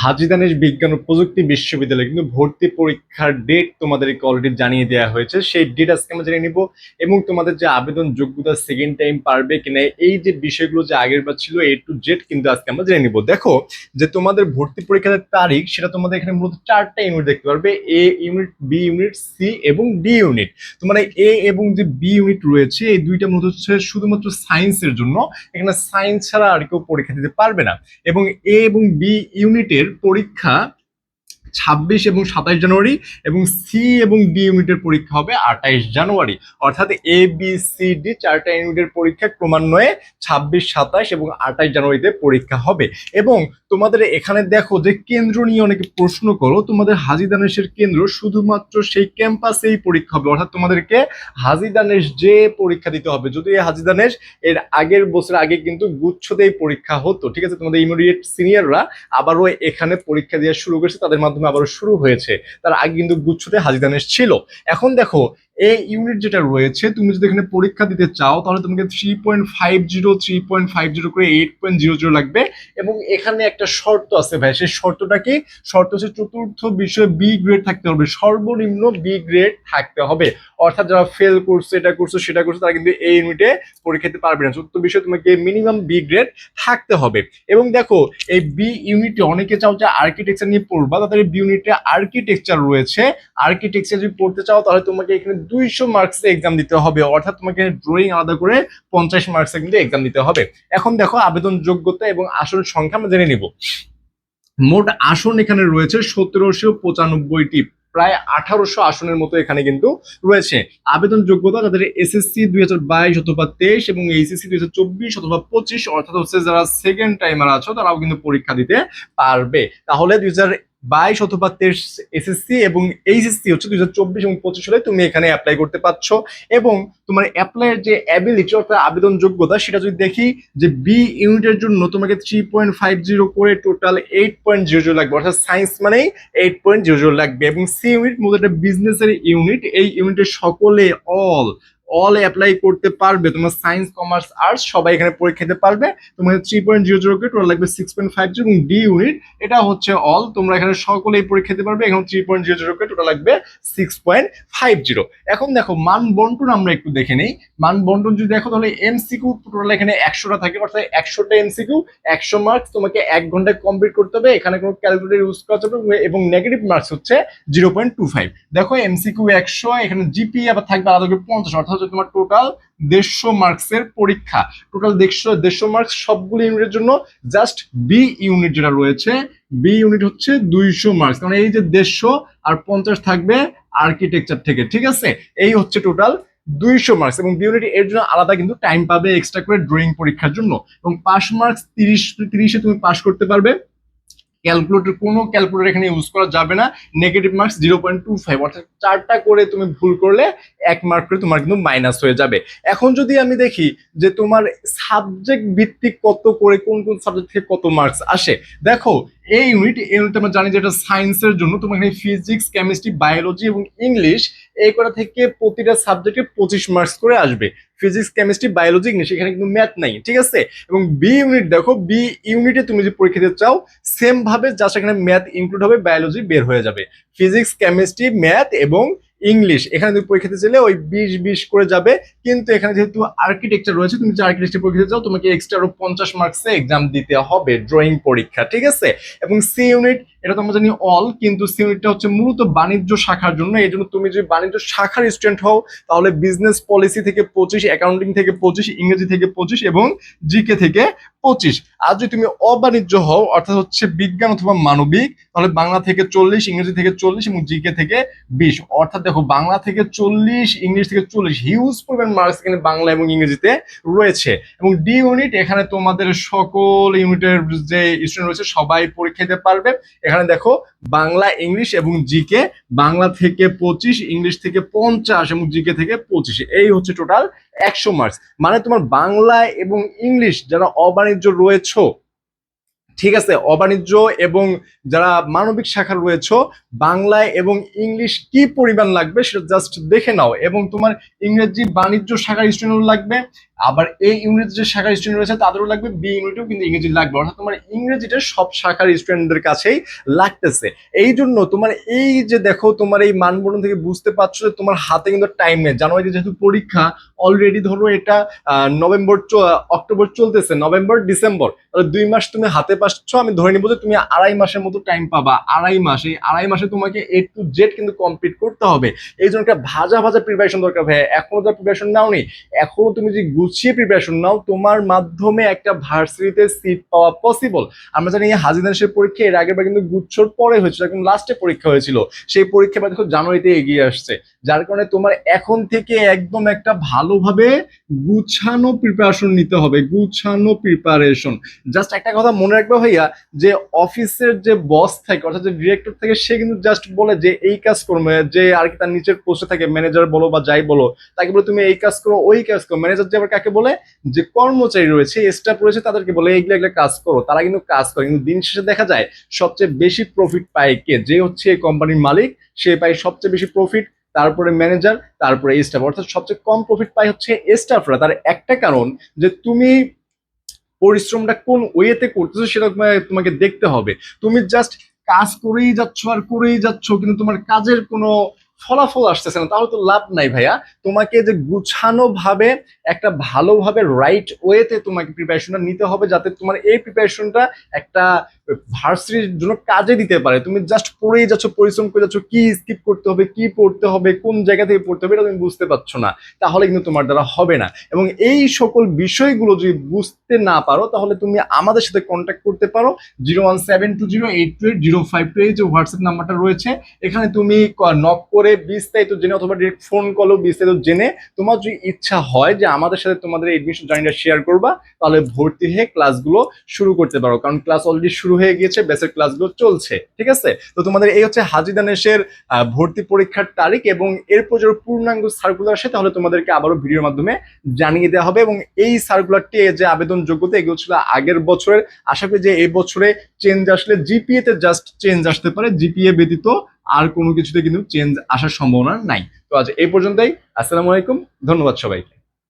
হাজী দানেশ বিজ্ঞান ও প্রযুক্তি বিশ্ববিদ্যালয়ে কিন্তু ভর্তি পরীক্ষার ডেট তোমাদেরকে অলরেডি জানিয়ে দেওয়া হয়েছে। সেই ডেট আজকে আমরা জেনে নিব এবং তোমাদের যে আবেদন যোগ্যতা সেকেন্ড টাইম পারবে কিনা, এই যে বিষয়গুলো যে আগের বার ছিল এ টু জেড কিন্তু আজকে আমরা জেনে নিব। দেখো, যে তোমাদের ভর্তি পরীক্ষার তারিখ, সেটা তোমাদের এখানে মূলত চারটা ইউনিট দেখতে পারবে। A unit B unit C এবং ডি ইউনিট তো মানে এ এবং যে বি ইউনিট রয়েছে, এই দুইটা মূলত হচ্ছে শুধুমাত্র সায়েন্সের জন্য। এখানে সায়েন্স ছাড়া আর কেউ পরীক্ষা দিতে পারবে না। এবং এ এবং বি ইউনিটের পরীক্ষা ছাব্বিশ এবং সাতাশ জানুয়ারি এবং সি এবং ডি ইউনিটের পরীক্ষা হবে আঠাইশ জানুয়ারি। অর্থাৎ এ, বি, সি, ডি চারটা ইউনিটের পরীক্ষা ক্রমান্বয়ে ছাব্বিশ সাতাশ এবং আঠাশ জানুয়ারিতে পরীক্ষা হবে। এবং তোমাদের এখানে দেখো যে কেন্দ্র নিয়ে অনেকে প্রশ্ন করো, তোমাদের হাজি দানেশের কেন্দ্র শুধুমাত্র সেই ক্যাম্পাসেই পরীক্ষা হবে। অর্থাৎ তোমাদেরকে হাজি দানেশ যে পরীক্ষা দিতে হবে, যদি হাজি দানেশ এর আগের বছর আগে কিন্তু গুচ্ছতেই পরীক্ষা হতো, ঠিক আছে? তোমাদের ইমিডিয়েট সিনিয়ররা আবারও এখানে পরীক্ষা দেওয়া শুরু করেছে, তাদের মাধ্যমে আবারও শুরু হয়েছে। তার আগে কিন্তু গুচ্ছতে হাজিদানেশ ছিল। এখন দেখো এই ইউনিট যেটা রয়েছে, তুমি যদি এখানে পরীক্ষা দিতে চাও, তাহলে তোমাকে three point five zero three point five zero করে এইট পয়েন্ট জিরো জিরো লাগবে। এবং এখানে একটা শর্ত আছে ভাই, সেই শর্তটা কি? শর্ত হচ্ছে চতুর্থ বিষয়ে বি গ্রেড থাকতে হবে, সর্বনিম্ন বি গ্রেড থাকতে হবে। অর্থাৎ যারা ফেল করছে, এটা করছে, সেটা করছে, তারা কিন্তু এই ইউনিটে পরীক্ষা দিতে পারবে না। চতুর্থ বিষয়ে তোমাকে মিনিমাম বি গ্রেড থাকতে হবে। এবং দেখো, এই বি ইউনিটে অনেকে চাও যে আর্কিটেকচার নিয়ে পড়বা, তাদের বি ইউনিটে আর্কিটেকচার রয়েছে। আর্কিটেকচার যদি পড়তে চাও, তাহলে তোমাকে এখানে দুইশো মার্কসে এক্সাম দিতে হবে। অর্থাৎ তোমাকে ড্রয়িং আলাদা করে পঞ্চাশ মার্কসে কিন্তু এক্সাম দিতে হবে। এখন দেখো আবেদন যোগ্যতা এবং আসন সংখ্যা আমরা জেনে নিব। মোট আসন এখানে রয়েছে সতেরোশো পঁচানব্বইটি। প্রায় আঠারোশো আসনের মতো এখানে কিন্তু রয়েছে। আবেদন যোগ্যতা যাদের এসএসসি দুই হাজার বাইশ অথবা তেইশ এবং এইচএসসি দুই হাজার চব্বিশ অথবা পঁচিশ, অর্থাৎ হচ্ছে যারা সেকেন্ড টাইমার আছো, তারাও কিন্তু পরীক্ষা দিতে পারবে। তাহলে দুই হাজার বাইশ অথবা তেইশ এসএসসি এবং এইচএসসি হচ্ছে দুই হাজার চব্বিশ এবং পঁচিশ হলে তুমি এখানে অ্যাপ্লাই করতে পারছ। এবং তোমার অ্যাপ্লাইয়ের যে অ্যাবিলিটি অর্থাৎ আবেদন যোগ্যতা সেটা যদি দেখি যে বি ইউনিটের জন্য তোমাকে থ্রি পয়েন্ট ফাইভ জিরো করে total eight point zero zero লাগবে। অর্থাৎ সায়েন্স মানেই এইট পয়েন্ট জিরো জিরো লাগবে। এবং সি ইউনিট মূলত একটা বিজনেসের ইউনিট এই ইউনিটের সকলে অল অল অ্যাপ্লাই করতে পারবে। তোমার সায়েন্স কমার্স আর্টস সবাই এখানে পরীক্ষা দিতে পারবে। তোমার three point zero zero total লাগবে সিক্স পয়েন্ট ফাইভ জিরো এবং ডি ইউনিট এটা হচ্ছে অল তোমরা এখানে সকলেই পরীক্ষা দিতে পারবে। এখন three point zero zero total লাগবে সিক্স পয়েন্ট ফাইভ জিরো এখন দেখো, মান বন্টন আমরা একটু দেখে নিই। মান বন্টন যদি দেখো, তাহলে এমসিকিউ টোটাল এখানে একশোটা থাকে। অর্থাৎ একশোটা এমসিকিউ একশো মার্কস তোমাকে এক ঘন্টায় কমপ্লিট করতে হবে। এখানে কোনো ক্যালকুলেটর ইউজ করা যাবে এবং নেগেটিভ মার্কস হচ্ছে জিরো পয়েন্ট টু ফাইভ দেখো এমসিকিউ একশো, এখানে জিপি আবার থাকবে আলাদা পঞ্চাশ, অর্থাৎ হচ্ছে তোমার টোটাল দেড়শো মার্কসের পরীক্ষা। টোটাল দেড়শো দেড়শো মার্কস সবগুলো ইউনিটের জন্য জাস্ট বি ইউনিট যেটা রয়েছে বি ইউনিট হচ্ছে দুইশো মার্কস কারণ এই যে দেড়শো আর পঞ্চাশ থাকবে আর্কিটেকচার থেকে, ঠিক আছে? এই হচ্ছে টোটাল দুইশো মার্কস এবং বি ইউনিট এর জন্য আলাদা কিন্তু টাইম পাবে এক্সট্রা করে ড্রয়িং পরীক্ষার জন্য। এবং পাস মার্কস তিরিশ, তিরিশে তুমি পাস করতে পারবে। ক্যালকুলেটর, কোনো ক্যালকুলেটর এখানে ইউজ করা যাবে না। Negative marks zero point two five অর্থাৎ চারটা করে তুমি ভুল করলে এক মার্ক করে তোমার কিন্তু মাইনাস হয়ে যাবে। এখন যদি আমি দেখি যে তোমার সাবজেক্ট ভিত্তিক কত করে, কোন কোন সাবজেক্ট থেকে কত মার্কস আসে, দেখো, এই ইউনিট এই ইউনিট আমরা জানি যে এটা সায়েন্সের জন্য, তোমার এখানে ফিজিক্স কেমিস্ট্রি বায়োলজি এবং ইংলিশ এই কটা থেকে প্রতিটা সাবজেক্টে পঁচিশ মার্কস করে আসবে। ফিজিক্স কেমিস্ট্রি বায়োলজি ইংলিশ এখানে কিন্তু ম্যাথ নাই, ঠিক আছে? এবং বি ইউনিট দেখো বি ইউনিটে তুমি যদি পরীক্ষা দিতে চাও সেম ভাবে যা সেখানে ম্যাথ ইনক্লুড হবে বায়োলজি বের হয়ে যাবে। ফিজিক্স কেমিস্ট্রি ম্যাথ এবং ইংলিশ এখানে তুমি পরীক্ষা দিতে ওই বিশ বিশ করে যাবে। কিন্তু এখানে যেহেতু আর্কিটেকচার রয়েছে, তুমি যে আর্কিটেকচার পরীক্ষা দিতে চাও, তোমাকে এক্সট্রা আরও পঞ্চাশ মার্কসে এক্সাম দিতে হবে ড্রয়িং পরীক্ষা, ঠিক আছে? এবং সি ইউনিট এটা তো আমরা জানি অল কিন্তু সি ইউনিটটা হচ্ছে মূলত বাণিজ্য শাখার জন্য। এই জন্য তুমি যদি বাণিজ্য শাখার স্টুডেন্ট হও, তাহলে বিজনেস পলিসি থেকে পঁচিশ অ্যাকাউন্টিং থেকে পঁচিশ, ইংরেজি থেকে পঁচিশ এবং জিকে থেকে পঁচিশ। আর যদি তুমি অবাণিজ্য হও, অর্থাৎ হচ্ছে বিজ্ঞান অথবা মানবিক, তাহলে বাংলা থেকে চল্লিশ, ইংরেজি থেকে চল্লিশ এবং জিকে থেকে বিশ। অর্থাৎ দেখো, বাংলা থেকে চল্লিশ ইংলিশ থেকে চল্লিশ। হিউজ পরিমাণ মার্কস এখানে বাংলা এবং ইংরেজিতে রয়েছে। এবং ডি ইউনিট এখানে তোমাদের সকল ইউনিটের যে স্টুডেন্ট রয়েছে, সবাই পরীক্ষা দিতে পারবে। এখানে দেখো বাংলা, ইংলিশ এবং জিকে, বাংলা থেকে পঁচিশ, ইংলিশ থেকে পঞ্চাশ এবং জিকে থেকে পঁচিশ। এই হচ্ছে টোটাল একশো মার্কস মানে তোমার বাংলা এবং ইংলিশ যারা অবাণিজ্য রয়েছে ঠিক আছে, অবাণিজ্য এবং যারা মানবিক শাখা রয়েছে, বাংলায় এবং ইংলিশ কি পরিমাণ লাগবে সেটা জাস্ট দেখে নাও এবং তোমার ইংরেজি বাণিজ্য শাখার স্টুডেন্ট লাগবে, আবার এই ইউনিট যে শাখার স্টুডেন্ট রয়েছে তাদেরও লাগবে বি ইউনিটেও কিন্তু ইংরেজি লাগবে, অর্থাৎ তোমার ইংরেজিটা সব শাখার স্টুডেন্টদের কাছেই লাগতেছে। এই জন্য তোমার এই যে দেখো, তোমার এই মানবন্ধন থেকে বুঝতে পারছ যে তোমার হাতে কিন্তু টাইম নেই। জানুয়ারি যেহেতু পরীক্ষা অলরেডি ধরো এটা নভেম্বর অক্টোবর চলতেছে, নভেম্বর, ডিসেম্বর, তাহলে দুই মাস তুমি হাতে পাচ্ছ, আমি ধরে নিবো যে তুমি আড়াই মাসের মতো টাইম পাবা। আড়াই মাস আড়াই মাসে তোমাকে এ টু জেড কিন্তু কমপ্লিট করতে হবে। এই জন্য একটা ভাজা ভাজা প্রিপারেশন দরকার ভাই এখনও তো প্রিপারেশন নাওনি, এখনও তুমি যদি গুছিয়ে প্রিপারেশন নাও, তোমার মাধ্যমে একটা ভার্সিটিতে সিট পাওয়া পসিবল আমরা জানি হাজিদানসের পরীক্ষা, এর আগের বার কিন্তু গুচ্ছর পরে হয়েছিল, একদম লাস্টে পরীক্ষা হয়েছিল। সেই পরীক্ষা এবার দেখো জানুয়ারিতে এগিয়ে আসছে। যার কারণে তোমার এখন থেকে একদম একটা ভালোভাবে গুছানো প্রিপারেশন নিতে হবে। গুছানো প্রিপারেশন জাস্ট একটা কথা মনে রাখবে ভাইয়া, যে অফিসের যে বস থাকে, অর্থাৎ যে ডিরেক্টর থাকে, সে কিন্তু জাস্ট বলে যে, এই কাজ করবে, যে আর কি তার নিচের পোস্টে থাকে ম্যানেজার বলো বা যাই বলো, তাকে বলে তুমি এই কাজ করো, ওই কাজ করো। ম্যানেজার যে আবার কাকে বলে? যে কর্মচারী রয়েছে স্টাফ রয়েছে, তাদেরকে বলে, এইগুলো এগুলো কাজ করো। তারা কিন্তু কাজ করে, কিন্তু দিন শেষে দেখা যায়, সবচেয়ে বেশি প্রফিট পায় কে? যে হচ্ছে এই কোম্পানির মালিক, সে পায় সবচেয়ে বেশি প্রফিট তারপরে ম্যানেজার তারপরে স্টাফ অর্থাৎ সবচেয়ে কম প্রফিট পায় হচ্ছে স্টাফরা তার একটা কারণ যে, তুমি পরিশ্রমটা কোন ওয়েতে করতেছো সেটা তোমাকে দেখতে হবে। তুমি জাস্ট কাজ করেই যাচ্ছ আর করেই যাচ্ছ, কিন্তু তোমার কাজের কোনো ফলাফল আসতেছে না, তাহলে তো লাভ নাই ভাইয়া। তোমাকে যে গুছানো ভাবে একটা ভালোভাবে রাইট ওয়েতে তোমাকে প্রিপারেশনটা নিতে হবে, যাতে তোমার এই প্রিপারেশনটা একটা ভার্সিটির জন্য কাজে দিতে পারে। তুমি জাস্ট পড়েই যাচ্ছ, পরিশ্রম করে যাচ্ছ, কি স্কিপ করতে হবে, কি পড়তে হবে, কোন জায়গা থেকে পড়তে হবে, এটা তুমি বুঝতে পারছ না। তাহলে কিন্তু তোমার দ্বারা হবে না। এবং এই সকল বিষয়গুলো যদি বুঝতে না পারো, তাহলে তুমি আমাদের সাথে কন্ট্যাক্ট করতে পারো। Zero one seven two zero eight two eight, zero five two eight যে হোয়াটসঅ্যাপ নাম্বারটা রয়েছে, এখানে তুমি নক করে বিস্তারিত জেনে অথবা ডিরেক্ট ফোন কলও বিস্তারিত জেনে তোমার যদি ইচ্ছা হয় যে আমাদের সাথে তোমাদের এডমিশন জার্নিটা শেয়ার করবা তাহলে ভর্তি হয়ে ক্লাসগুলো শুরু করতে পারো। কারণ ক্লাস অলরেডি শুরু হয়ে গিয়েছে বেসের ক্লাসগুলো চলছে ঠিক আছে? তো তোমাদের এই হচ্ছে হাজিদানেশের আহ, ভর্তি পরীক্ষার তারিখ এবং এরপর যদি পূর্ণাঙ্গ সার্কুলার আসে তাহলে তোমাদেরকে আবারও ভিডিওর মাধ্যমে জানিয়ে দেওয়া হবে এবং এই সার্কুলারটি যে আবেদন যোগ্যতা এগুলো ছিল আগের বছরের। আশা করি যে এই বছরে চেঞ্জ আসলে জিপিএ তে জাস্ট চেঞ্জ আসতে পারে। জিপিএ ব্যতীত আর কোনো কিছুতে কিন্তু চেঞ্জ আসার সম্ভাবনা নাই। তো আজ এই পর্যন্তই। আসসালামু আলাইকুম। ধন্যবাদ সবাইকে।